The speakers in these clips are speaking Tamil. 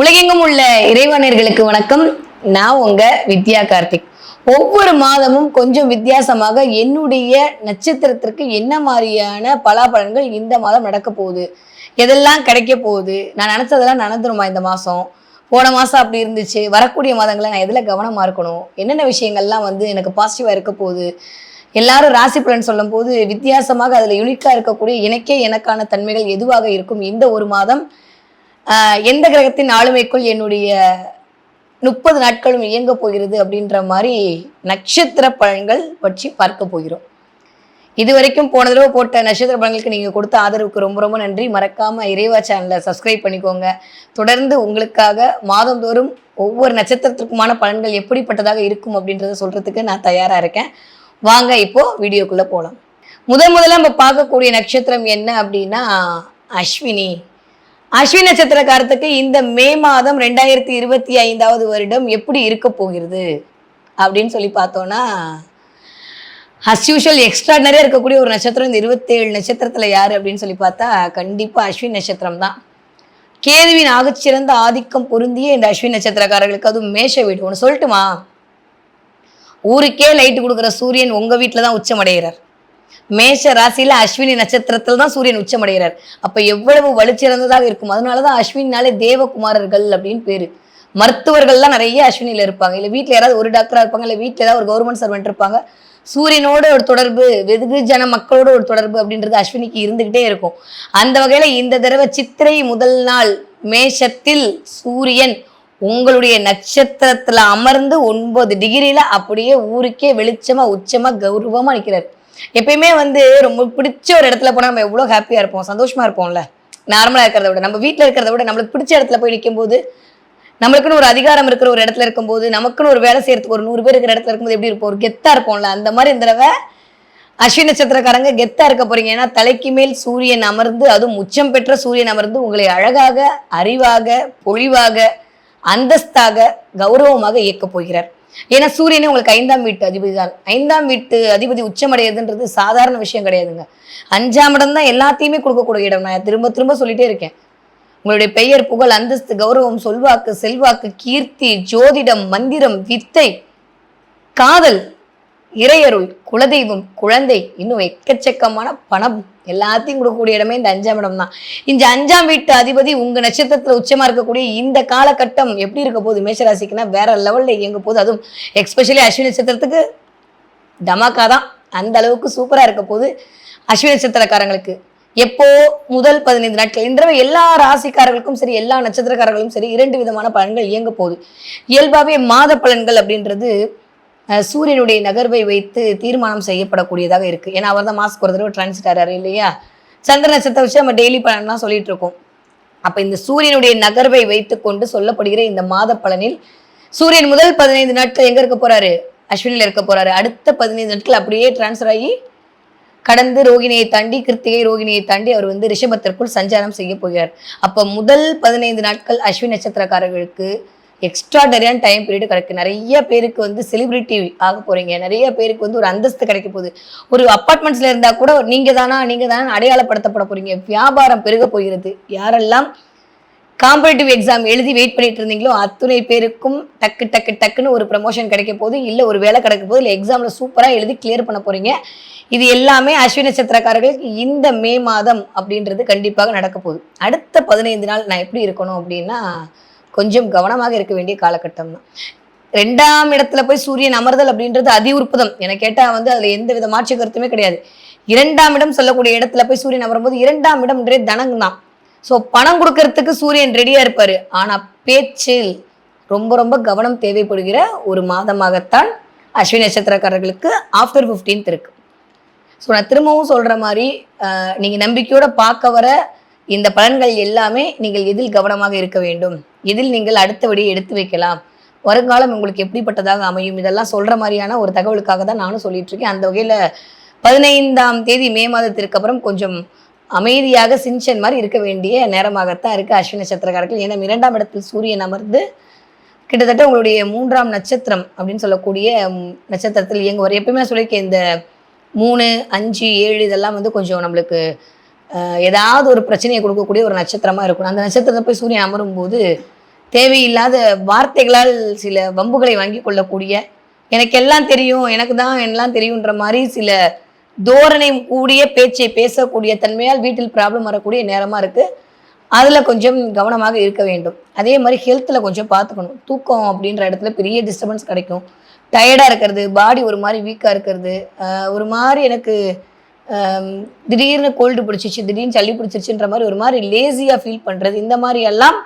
உலகெங்கும் உள்ள இறைவனர்களுக்கு வணக்கம். நான் உங்க வித்யா கார்த்திக். ஒவ்வொரு மாதமும் கொஞ்சம் வித்தியாசமாக என்னுடைய நட்சத்திரத்திற்கு என்ன மாதிரியான பலாபலன்கள் இந்த மாதம் நடக்க போகுது? எதெல்லாம் கிடைக்க போகுது? நான் நினச்சதெல்லாம் நடந்துருமா இந்த மாதம்? போன மாதம் அப்படி இருந்துச்சு. வரக்கூடிய மாதங்களை நான் எதில் கவனமாக இருக்கணும்? என்னென்ன விஷயங்கள்லாம் வந்து எனக்கு பாசிட்டிவாக இருக்க போகுது? எல்லாரும் ராசி பலன் சொல்லும் போது வித்தியாசமாக அதில் யுனிக்காக இருக்கக்கூடிய எனக்கே எனக்கான தன்மைகள் எதுவாக இருக்கும்? இந்த ஒரு மாதம் எந்த கிரகத்தின் ஆளுமைக்குள் என்னுடைய முப்பது நாட்களும் இயங்க போகிறது அப்படின்ற மாதிரி நட்சத்திர பலன்கள் பற்றி பார்க்க போகிறோம். இது வரைக்கும் போன தடவை போட்ட நட்சத்திர பலன்களுக்கு நீங்கள் கொடுத்த ஆதரவுக்கு ரொம்ப ரொம்ப நன்றி. மறக்காமல் இறைவா சேனலை சப்ஸ்கிரைப் பண்ணிக்கோங்க. தொடர்ந்து உங்களுக்காக மாதந்தோறும் ஒவ்வொரு நட்சத்திரத்திற்குமான பலன்கள் எப்படிப்பட்டதாக இருக்கும் அப்படின்றத சொல்கிறதுக்கு நான் தயாராக இருக்கேன். வாங்க இப்போது வீடியோக்குள்ளே போகலாம் முதல் முதல்ல நம்ம பார்க்கக்கூடிய நட்சத்திரம் என்ன அப்படின்னா அஸ்வினி. அஸ்வின் நட்சத்திரக்காரத்துக்கு இந்த மே மாதம் ரெண்டாயிரத்தி இருபத்தி ஐந்தாவது வருடம் எப்படி இருக்க போகிறது அப்படின்னு சொல்லி பார்த்தோன்னா அஸ் யூஷுவல் எக்ஸ்ட்ராடனரியாக இருக்கக்கூடிய ஒரு நட்சத்திரம். இந்த இருபத்தேழு நட்சத்திரத்தில் யார் அப்படின்னு சொல்லி பார்த்தா கண்டிப்பாக அஸ்வின் நட்சத்திரம் தான். கேதுவின் ஆகச்சிறந்த ஆதிக்கம் பொருந்திய இந்த அஸ்வின் நட்சத்திரக்காரர்களுக்கு அதுவும் மேஷ வீடு. ஒன்று சொல்லட்டுமா? ஊருக்கே லைட்டு கொடுக்குற சூரியன் உங்கள் வீட்டில் தான் உச்சமடைகிறார். மேஷ ராசியில அஸ்வினி நட்சத்திரத்தில் தான் சூரியன் உச்சமடைகிறார். அப்ப எவ்வளவு வலுச்சிறந்ததாக இருக்கும். அதனாலதான் அஸ்வினாலே தேவகுமாரர்கள் அப்படின்னு பேரு. மருத்துவர்கள்லாம் நிறைய அஸ்வினியில இருப்பாங்க. இல்ல வீட்டில் யாராவது ஒரு டாக்டரா இருப்பாங்க. இல்ல வீட்டில் ஏதாவது ஒரு கவர்மெண்ட் சர்வெண்ட் இருப்பாங்க. சூரியனோட ஒரு தொடர்பு வெகுஜன மக்களோட ஒரு தொடர்பு அப்படின்றது அஸ்வினிக்கு இருந்துகிட்டே இருக்கும். அந்த வகையில இந்த தடவை சித்திரை முதல் நாள் மேஷத்தில் சூரியன் உங்களுடைய நட்சத்திரத்துல அமர்ந்து ஒன்பது டிகிரியில அப்படியே ஊருக்கே வெளிச்சமா உச்சமா கௌரவமா நிக்கிறார். எப்பயுமே வந்து ரொம்ப பிடிச்ச ஒரு இடத்துல போனா நம்ம எவ்வளவு ஹாப்பியா இருப்போம் சந்தோஷமா இருப்போம்ல? நார்மலா இருக்கிறத விட நம்ம வீட்டுல இருக்கிறத விட நம்மளுக்கு பிடிச்ச இடத்துல போய் நிற்கும் போது நம்மளுக்குன்னு ஒரு அதிகாரம் இருக்கிற ஒரு இடத்துல இருக்கும்போது நமக்குன்னு ஒரு வேலை செய்யறதுக்கு ஒரு நூறு பேர் இருக்கிற இடத்துல இருக்கும்போது எப்படி இருப்போம்? ஒரு கெத்தா இருப்போம்ல? அந்த மாதிரி இந்த தடவை அஸ்வின் நட்சத்திரக்காரங்க கெத்தா இருக்க போறீங்க. ஏன்னா தலைக்கு மேல் சூரியன் அமர்ந்து அதுவும் உச்சம் பெற்ற சூரியன் அமர்ந்து உங்களை அழகாக அறிவாக பொழிவாக அந்தஸ்தாக கௌரவமாக இயக்கப் போகிறார். ஏன்னா சூரியனே உங்களுக்கு ஐந்தாம் வீட்டு அதிபதி தான். ஐந்தாம் வீட்டு அதிபதி உச்சமடையதுன்றது சாதாரண விஷயம் கிடையாதுங்க. அஞ்சாம் இடம் தான் எல்லாத்தையுமே கொடுக்கக்கூடிய இடம். நான் திரும்ப திரும்ப சொல்லிட்டே இருக்கேன். உங்களுடைய பெயர் புகழ் அந்தஸ்து கௌரவம் சொல்வாக்கு செல்வாக்கு கீர்த்தி ஜோதிடம் மந்திரம் வித்தை காதல் இறையருள் குலதெய்வம் குழந்தை இன்னும் எக்கச்சக்கமான பணம் எல்லாத்தையும் கொடுக்கக்கூடிய இடமே இந்த அஞ்சாம் இடம் தான் இந்த அஞ்சாம் வீட்டு அதிபதி உங்க நட்சத்திரத்துல உச்சமா இருக்கக்கூடிய இந்த காலகட்டம் எப்படி இருக்க போகுது? மேஷராசிக்குன்னா வேற லெவல்ல இயங்க போகுது. அதுவும் எக்ஸ்பெஷலி அஸ்வினி நட்சத்திரத்துக்கு தமாக்கா தான். அந்த அளவுக்கு சூப்பரா இருக்க போகுது அஸ்வினி நட்சத்திரக்காரங்களுக்கு. எப்போ முதல் பதினைந்து நாட்கள் இந்த தடவை எல்லா ராசிக்காரர்களுக்கும் சரி எல்லா நட்சத்திரக்காரர்களும் சரி இரண்டு விதமான பலன்கள் இயங்க போகுது. இயல்பாகவே மாத பலன்கள் அப்படின்றது சூரியனுடைய நகர்வை வைத்து தீர்மானம் செய்யப்படக்கூடியதாக இருக்கு. ஏன்னா அவர் தான் மாஸ்க் ஒரு தடவை டிரான்சிட் ஆறாரு இல்லையா? சந்திர நட்சத்திரம் வச்சு நம்ம டெய்லி பலன்லாம் சொல்லிட்டு இருக்கோம். அப்ப இந்த சூரியனுடைய நகர்வை வைத்துக்கொண்டு சொல்லப்படுகிற இந்த மாத பலனில் சூரியன் முதல் பதினைந்து நாட்கள் எங்க இருக்க போறாரு? அஸ்வினில இருக்க போறாரு. அடுத்த பதினைந்து நாட்கள் அப்படியே டிரான்ஸ்ஃபர் ஆகி கடந்து ரோகிணியை தாண்டி கிருத்திகை ரோகிணியை தாண்டி அவர் வந்து ரிஷபத்திற்குள் சஞ்சாரம் செய்ய போகிறார். அப்ப முதல் பதினைந்து நாட்கள் அஸ்வின் நட்சத்திரக்காரர்களுக்கு எக்ஸ்ட்ராடரியான டைம் பீரியட் கிடைக்கு. நிறைய பேருக்கு வந்து செலிபிரிட்டி ஆக போறீங்க. நிறைய பேருக்கு வந்து ஒரு அந்தஸ்து கிடைக்க போகுது. ஒரு அப்பார்ட்மெண்ட்ஸ்ல இருந்தா கூட நீங்க தானா நீங்க தானே அடையாளப்படுத்தப்பட போறீங்க. வியாபாரம் பெருக போகிறது. யாரெல்லாம் காம்படிட்டிவ் எக்ஸாம் எழுதி வெயிட் பண்ணிட்டு இருந்தீங்களோ அத்துணை பேருக்கும் டக்கு டக்கு டக்குன்னு ஒரு ப்ரமோஷன் கிடைக்க போது இல்லை ஒரு வேலை கிடைக்க போகுது. இல்லை எக்ஸாமில் சூப்பராக எழுதி கிளியர் பண்ண போறீங்க. இது எல்லாமே அஸ்வினி நட்சத்திரக்காரர்களுக்கு இந்த மே மாதம் அப்படின்றது கண்டிப்பாக நடக்க போகுது. அடுத்த பதினைந்து நாள் நான் எப்படி இருக்கணும் அப்படின்னா கொஞ்சம் கவனமாக இருக்க வேண்டிய காலகட்டம் தான். ரெண்டாம் இடத்துல போய் சூரியன் அமர்தல் அப்படின்றது அதி உற்பதம். என கேட்டால் வந்து அதில் எந்த வித மாற்று கருத்துமே கிடையாது. இரண்டாம் இடம் சொல்லக்கூடிய இடத்துல போய் சூரியன் அமரும்போது இரண்டாம் இடம்ன்றே தனம் தான். ஸோ பணம் கொடுக்கறதுக்கு சூரியன் ரெடியா இருப்பாரு. ஆனா பேச்சில் ரொம்ப ரொம்ப கவனம் தேவைப்படுகிற ஒரு மாதமாகத்தான் அஸ்வினி நட்சத்திரக்காரர்களுக்கு ஆஃப்டர் 15th இருக்கு. ஸோ நான் திரும்பவும் சொல்ற மாதிரி நீங்கள் நீங்க நம்பிக்கையோட பார்க்க வர இந்த பலன்கள் எல்லாமே நீங்கள் எதில் கவனமாக இருக்க வேண்டும்? எதில் நீங்கள் அடுத்தபடியை எடுத்து வைக்கலாம்? வருங்காலம் உங்களுக்கு எப்படிப்பட்டதாக அமையும்? இதெல்லாம் சொல்கிற மாதிரியான ஒரு தகவலுக்காக தான் நானும் சொல்லிட்டு இருக்கேன். அந்த வகையில் பதினைந்தாம் தேதி மே மாதத்திற்கு அப்புறம் கொஞ்சம் அமைதியாக சிஞ்சன் மாதிரி இருக்க வேண்டிய நேரமாகத்தான் இருக்குது அஸ்வினி நட்சத்திரக்காரர்கள். ஏன்னா இரண்டாம் இடத்தில் சூரியன் அமர்ந்து கிட்டத்தட்ட உங்களுடைய மூன்றாம் நட்சத்திரம் அப்படின்னு சொல்லக்கூடிய நட்சத்திரத்தில் இயங்குவார். எப்பயுமே சொல்லியிருக்கேன் இந்த மூணு அஞ்சு ஏழு இதெல்லாம் வந்து கொஞ்சம் நம்மளுக்கு ஏதாவது ஒரு பிரச்சனையை கொடுக்கக்கூடிய ஒரு நட்சத்திரமாக இருக்கணும். அந்த நட்சத்திரத்தை போய் சூரியன் அமரும் போது தேவையில்லாத வார்த்தைகளால் சில வம்புகளை வாங்கி கொள்ளக்கூடிய எனக்கு எல்லாம் தெரியும் எனக்கு தான் எல்லாம் தெரியுன்ற மாதிரி சில தோரணை கூடிய பேச்சை பேசக்கூடிய தன்மையால் வீட்டில் ப்ராப்ளம் வரக்கூடிய நேரமாக இருக்குது அதில் கொஞ்சம் கவனமாக இருக்க வேண்டும். அதே மாதிரி ஹெல்த்தில் கொஞ்சம் பார்த்துக்கணும். தூக்கம் அப்படின்ற இடத்துல பெரிய டிஸ்டர்பன்ஸ் கிடைக்கும். டயர்டாக இருக்கிறது பாடி ஒரு மாதிரி வீக்காக இருக்கிறது. ஒரு மாதிரி எனக்கு திடீர்னு கோல்டு பிடிச்சிச்சு திடீர்னு சளி பிடிச்சிருச்சுன்ற மாதிரி ஒரு மாதிரி லேசியாக ஃபீல் பண்ணுறது இந்த மாதிரி எல்லாம்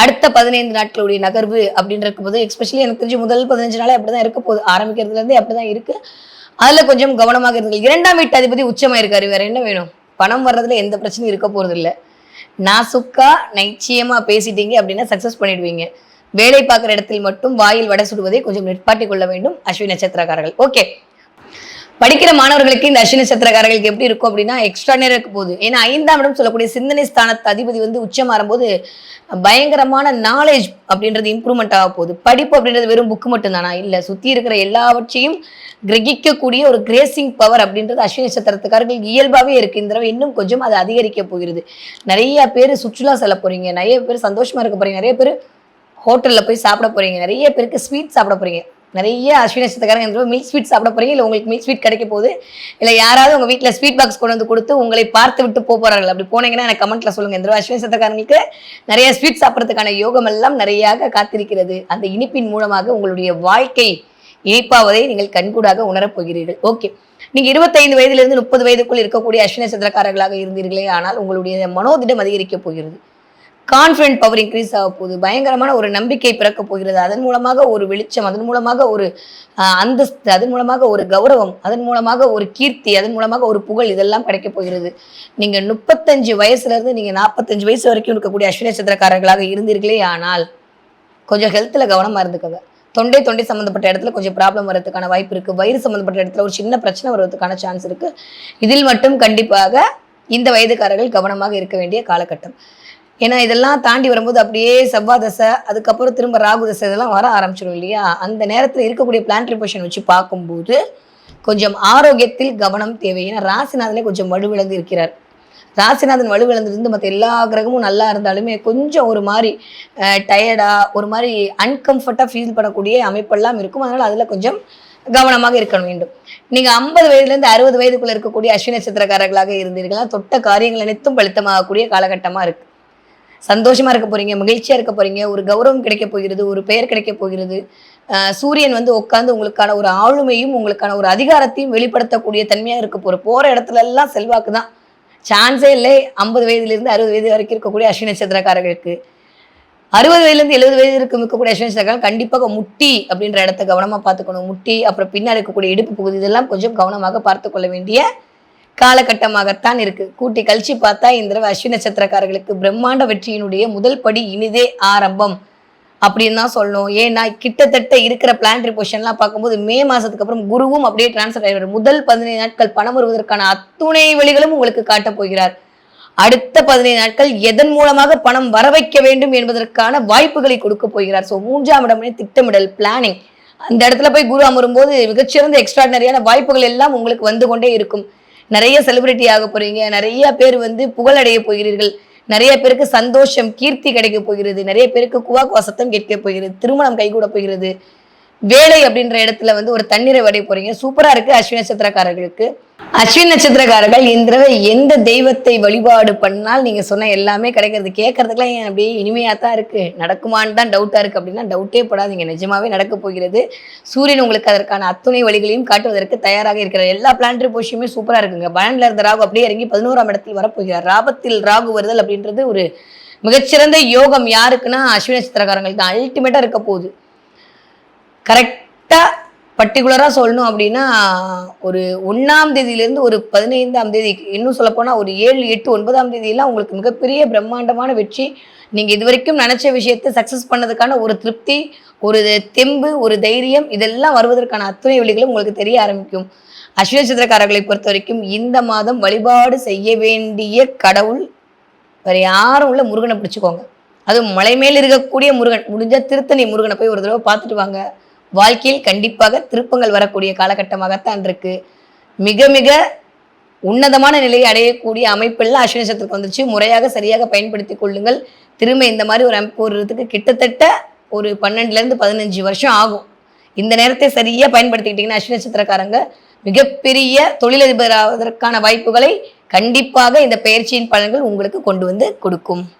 அடுத்த பதினைந்து நாட்களுடைய நகர்வு அப்படின்னு போது எஸ்பெஷலி எனக்கு தெரிஞ்சு முதல் பதினஞ்சு நாளே அப்படி தான் இருக்க போகுது. ஆரம்பிக்கிறதுலேருந்தே அப்படி தான் இருக்குது அதில் கொஞ்சம் கவனமாக இருந்தது இரண்டாம் வீட்டு அதிபதி உச்சமாக இருக்காரு வேற என்ன வேணும்? பணம் வர்றதுல எந்த பிரச்சனையும் இருக்க போகிறது இல்லை நான் சுக்கா நிச்சயமாக பேசிட்டீங்க அப்படின்னா சக்ஸஸ் பண்ணிடுவீங்க. வேலை பார்க்குற இடத்தில் மட்டும் வாயில் வடை சுடுவதை கொஞ்சம் நிற்பாட்டி கொள்ள வேண்டும் அஸ்வினி நட்சத்திரக்காரர்கள். ஓகே படிக்கிற மாணவர்களுக்கு இந்த அஸ்வினி நட்சத்திரக்காரர்களுக்கு எப்படி இருக்கும் அப்படின்னா எக்ஸ்ட்ரா நேரம் இருக்க போகுது. ஏன்னா ஐந்தாம் இடம் சொல்லக்கூடிய சிந்தனை ஸ்தானத்து அதிபதி வந்து உச்சம் மாறும்போது பயங்கரமான நாலேஜ் அப்படின்றது இம்ப்ரூவ்மெண்ட் ஆக போகுது. படிப்பு அப்படின்றது வெறும் புக்கு மட்டும்தானா? இல்லை சுற்றி இருக்கிற எல்லாவற்றையும் கிரகிக்கக்கூடிய ஒரு கிரேசிங் பவர் அப்படின்றது அஸ்வினி சத்திரத்துக்காரர்கள் இயல்பாகவே இருக்கு. இந்த தடவை இன்னும் கொஞ்சம் அது அதிகரிக்க போகிறது. நிறைய பேர் சுற்றுலா செல்ல போகிறீங்க நிறைய பேர் சந்தோஷமாக இருக்க போகிறீங்க நிறைய பேர் ஹோட்டலில் போய் சாப்பிட போகிறீங்க நிறைய பேருக்கு ஸ்வீட் சாப்பிட போகிறீங்க நிறைய அஸ்வினி நட்சத்திரக்காரங்க மில்க் ஸ்வீட் சாப்பிட போகிறீங்க இல்லை உங்களுக்கு மில்க் ஸ்வீட் கிடைக்க போகுது? இல்லை யாராவது உங்கள் வீட்டில் ஸ்வீட் பாக்ஸ் கொண்டு வந்து கொடுத்து உங்களை பார்த்து விட்டு போகிறார்கள் அப்படி போனீங்கன்னா எனக்கு கமெண்ட்டில் சொல்லுங்கள் இந்த தடவை அஸ்வினி நட்சத்திரக்காரங்களுக்கு நிறைய ஸ்வீட் சாப்பிட்றதுக்கான யோகம் எல்லாம் நிறையாக காத்திருக்கிறது. அந்த இனிப்பின் மூலமாக உங்களுடைய வாழ்க்கை இனிப்பாவதை நீங்கள் கண்கூடாக உணரப் போகிறீர்கள். ஓகே நீங்கள் இருபத்தைந்து வயதிலிருந்து முப்பது வயதுக்குள் இருக்கக்கூடிய அஸ்வினி நட்சத்திரக்காரர்களாக இருந்தீர்களே ஆனால் உங்களுடைய மனோதிடம் அதிகரிக்கப் போகிறது. கான்ஃபிடென்ட் பவர் இன்க்ரீஸ் ஆக போகுது. பயங்கரமான ஒரு நம்பிக்கை பிறக்க போகிறது. அதன் மூலமாக ஒரு வெளிச்சம் அதன் மூலமாக ஒரு அந்தஸ்து அதன் மூலமாக ஒரு கௌரவம் அதன் மூலமாக ஒரு கீர்த்தி அதன் மூலமாக ஒரு புகழ் இதெல்லாம் கிடைக்க போகிறது. நீங்க முப்பத்தஞ்சு வயசுல இருந்து நீங்க நாற்பத்தஞ்சு வயசு வரைக்கும் இருக்கக்கூடிய அஸ்வினி நட்சத்திரக்காரர்களாக இருந்தீர்களே ஆனால் கொஞ்சம் ஹெல்த்தில் கவனமாக இருந்துக்கோங்க. தொண்டை தொண்டை சம்மந்தப்பட்ட இடத்துல கொஞ்சம் ப்ராப்ளம் வரதுக்கான வாய்ப்பு இருக்குது வயிறு சம்மந்தப்பட்ட இடத்துல ஒரு சின்ன பிரச்சனை வர்றதுக்கான சான்ஸ் இருக்குது இதில் மட்டும் கண்டிப்பாக இந்த வயதுக்காரர்கள் கவனமாக இருக்க வேண்டிய காலகட்டம். ஏன்னா இதெல்லாம் தாண்டி வரும்போது அப்படியே செவ்வாதசை அதுக்கப்புறம் திரும்ப ராகு தசை இதெல்லாம் வர ஆரம்பிச்சிடும் இல்லையா? அந்த நேரத்தில் இருக்கக்கூடிய பிளான்ட்ரி பொசிஷன் வச்சு பார்க்கும்போது கொஞ்சம் ஆரோக்கியத்தில் கவனம் தேவை. ஏன்னா ராசிநாதனே கொஞ்சம் வலுவிழந்து இருக்கிறார். ராசிநாதன் வலுவிழந்திருந்து மற்ற எல்லா கிரகமும் நல்லா இருந்தாலுமே கொஞ்சம் ஒரு மாதிரி டயர்டாக ஒரு மாதிரி அன்கம்ஃபர்ட்டாக ஃபீல் பண்ணக்கூடிய அமைப்பெல்லாம் இருக்கும். அதனால் அதில் கொஞ்சம் கவனமாக இருக்க வேண்டும். நீங்கள் ஐம்பது வயதுலேருந்து அறுபது வயதுக்குள்ளே இருக்கக்கூடிய அஸ்வினி நட்சத்திரக்காரர்களாக இருந்தீர்களா தொட்ட காரியங்கள் அனைத்தும் பலித்தமாகக்கூடிய காலகட்டமாக இருக்குது சந்தோஷமா இருக்க போறீங்க மகிழ்ச்சியா இருக்க போறீங்க ஒரு கௌரவம் கிடைக்க போகிறது ஒரு பெயர் கிடைக்க போகிறது. சூரியன் வந்து உட்காந்து உங்களுக்கான ஒரு ஆளுமையும் உங்களுக்கான ஒரு அதிகாரத்தையும் வெளிப்படுத்தக்கூடிய தன்மையா இருக்க போற போற இடத்துல எல்லாம் செல்வாக்கு தான். சான்ஸே இல்லை ஐம்பது வயதுலேருந்து அறுபது வயது வரைக்கும் இருக்கக்கூடிய அஸ்வினி நட்சத்திரக்காரர்களுக்கு. அறுபது வயதுலேருந்து எழுபது வயது இருக்கும் இருக்கக்கூடிய அஸ்வினி நட்சத்திரக்காரர்கள் கண்டிப்பாக முட்டி அப்படின்ற இடத்த கவனமாக பார்த்துக்கணும். முட்டி அப்புறம் பின்னாடி இருக்கக்கூடிய இடுப்பு பகுதி இதெல்லாம் கொஞ்சம் கவனமாக பார்த்து கொள்ள வேண்டிய காலகட்டமாகத்தான் இருக்கு. கூட்டி கழிச்சு பார்த்தா இந்த தடவை அஸ்வினி நட்சத்திரக்காரர்களுக்கு பிரம்மாண்ட வெற்றியினுடைய முதல் படி இனிதே ஆரம்பம் அப்படின்னு தான் சொல்லணும். ஏன்னா கிட்டத்தட்ட இருக்கிற பிளானரி பொசிஷன்லாம் பார்க்கும்போது மே மாசத்துக்கு அப்புறம் குருவும் அப்படியே டிரான்ஸ்ஃபர் ஆகிடுவார் முதல் பதினைந்து நாட்கள் பணம் வருவதற்கான அத்துணை வழிகளும் உங்களுக்கு காட்டப் போகிறார். அடுத்த பதினைந்து நாட்கள் எதன் மூலமாக பணம் வர வைக்க வேண்டும் என்பதற்கான வாய்ப்புகளை கொடுக்க போகிறார். ஸோ மூன்றாம் இடமே திட்டமிடல் பிளானிங் அந்த இடத்துல போய் குரு அமரும்போது மிகச்சிறந்த எக்ஸ்ட்ராடினரியான வாய்ப்புகள் எல்லாம் உங்களுக்கு வந்து கொண்டே இருக்கும். நிறைய செலிபிரிட்டி ஆக போறீங்க. நிறைய பேர் வந்து புகழடைய போகிறீர்கள். நிறைய பேருக்கு சந்தோஷம் கீர்த்தி கிடைக்க போகிறது. நிறைய பேருக்கு குவாக்கு வசத்தம் கேட்க போகிறது. திருமணம் கைகூட போகிறது. வேலை அப்படின்ற இடத்துல வந்து ஒரு தண்ணீரை வடைய போறீங்க. சூப்பரா இருக்கு அஸ்வின் நட்சத்திரக்காரர்களுக்கு. அஸ்வின் நட்சத்திரக்காரர்கள் இந்த தடவை எந்த தெய்வத்தை வழிபாடு பண்ணால் நீங்க சொன்ன எல்லாமே கிடைக்கிறது? கேட்கறதுக்குலாம் ஏன் அப்படியே இனிமையா தான் இருக்கு? நடக்குமான்னு தான் டவுட்டா இருக்கு அப்படின்னா டவுட்டே படாதீங்க. நிஜமாவே நடக்க போகிறது. சூரியன் உங்களுக்கு அதற்கான அத்துணை வழிகளையும் காட்டுவதற்கு தயாராக இருக்கிறார். எல்லா பிளான்ட்ரி போஷியுமே சூப்பரா இருக்குங்க. பலன்ல இருந்த ராகு அப்படியே இறங்கி பதினோராம் இடத்தில் வரப்போகிறார். ராபத்தில் ராகு வருதல் அப்படின்றது ஒரு மிகச்சிறந்த யோகம். யாருக்குன்னா அஸ்வின் நட்சத்திரக்காரங்களுக்கு தான் அல்டிமேட்டா இருக்க போகுது. கரெக்டாக பர்டிகுலராக சொல்லணும் அப்படின்னா ஒரு ஒன்றாம் தேதியிலேருந்து ஒரு பதினைந்தாம் தேதி இன்னும் சொல்லப்போனால் ஒரு ஏழு எட்டு ஒன்பதாம் தேதியெல்லாம் உங்களுக்கு மிகப்பெரிய பிரம்மாண்டமான வெற்றி. நீங்கள் இது வரைக்கும் நினச்ச விஷயத்தை சக்ஸஸ் பண்ணதுக்கான ஒரு திருப்தி ஒரு தெம்பு ஒரு தைரியம் இதெல்லாம் வருவதற்கான அத்துணை வழிகளும் உங்களுக்கு தெரிய ஆரம்பிக்கும். அஸ்வினி சித்திரக்காரர்களை பொறுத்த வரைக்கும் இந்த மாதம் வழிபாடு செய்ய வேண்டிய கடவுள் வேற யாரும் உள்ள முருகனை பிடிச்சிக்கோங்க. அதுவும் மலை மேல் இருக்கக்கூடிய முருகன் முடிஞ்ச திருத்தணி முருகனை போய் ஒரு தடவை பார்த்துட்டு வாங்க. வாழ்க்கையில் கண்டிப்பாக திருப்பங்கள் வரக்கூடிய காலகட்டமாகத்தான் இருக்கு. மிக மிக உன்னதமான நிலையை அடையக்கூடிய அமைப்பெல்லாம் அஸ்வினி நட்சத்திரத்துக்கு வந்துச்சு முறையாக சரியாக பயன்படுத்தி கொள்ளுங்கள். திரும்ப இந்த மாதிரி ஒரு அமைப்பு வருதுக்கு கிட்டத்தட்ட ஒரு பன்னெண்டுலேருந்து பதினஞ்சு வருஷம் ஆகும். இந்த நேரத்தை சரியாக பயன்படுத்திக்கிட்டிங்கன்னா அஸ்வினி நட்சத்திரக்காரங்க மிகப்பெரிய தொழிலதிபராவதற்கான வாய்ப்புகளை கண்டிப்பாக இந்த பயிற்சியின் பலன்கள் உங்களுக்கு கொண்டு வந்து கொடுக்கும்.